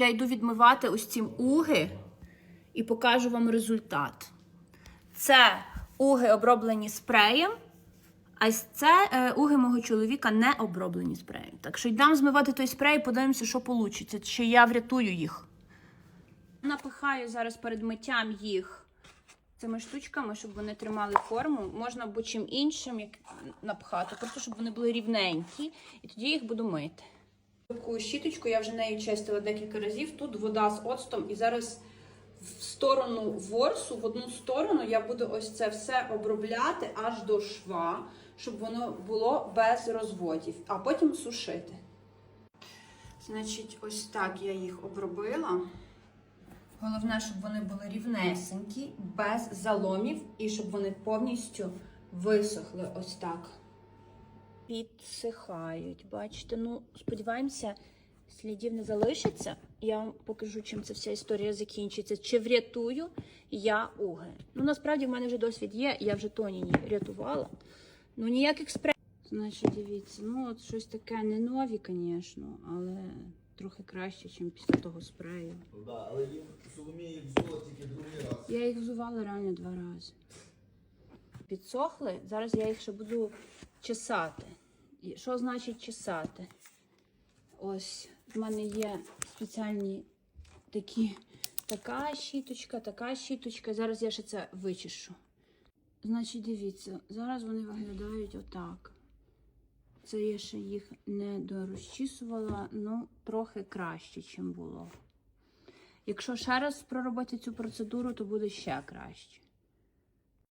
Я йду відмивати ось ці уги і покажу вам результат. Це уги оброблені спреєм, а це е, уги мого чоловіка не оброблені спреєм. Так що йдемо змивати той спрей і подивимося, що вийде. Чи я врятую їх. Напихаю зараз перед миттям їх цими штучками, щоб вони тримали форму. Можна будь-чим іншим як напхати, просто щоб вони були рівненькі, і тоді їх буду мити. Таку щіточку я вже нею чистила декілька разів. Тут вода з оцтом, і зараз в сторону ворсу, в одну сторону, я буду ось це все обробляти аж до шва, щоб воно було без розводів, а потім сушити. Значить, ось так я їх обробила. Головне, щоб вони були рівнесенькі, без заломів, і щоб вони повністю висохли ось так. Підсихають. Бачите, ну, сподіваємося, слідів не залишиться. Я вам покажу, чим ця вся історія закінчиться. Чи врятую я уги. Ну, насправді, в мене вже досвід є, я вже Тоніні рятувала. Ну, ніяких спрей. Значить, дивіться, ну от щось таке не нові, звісно, але трохи краще, ніж після того спрею. Ну да, але він Соломія їх взула тільки другий раз. Я їх взувала реально два рази. Підсохли. Зараз я їх ще буду чесати. Що значить чесати? Ось в мене є спеціальні такі, така щіточка, така щіточка. Зараз я ще це вичешу. Значить, дивіться, зараз вони виглядають отак. Це я ще їх не дорозчісувала, ну, трохи краще, ніж було. Якщо ще раз проробити цю процедуру, то буде ще краще.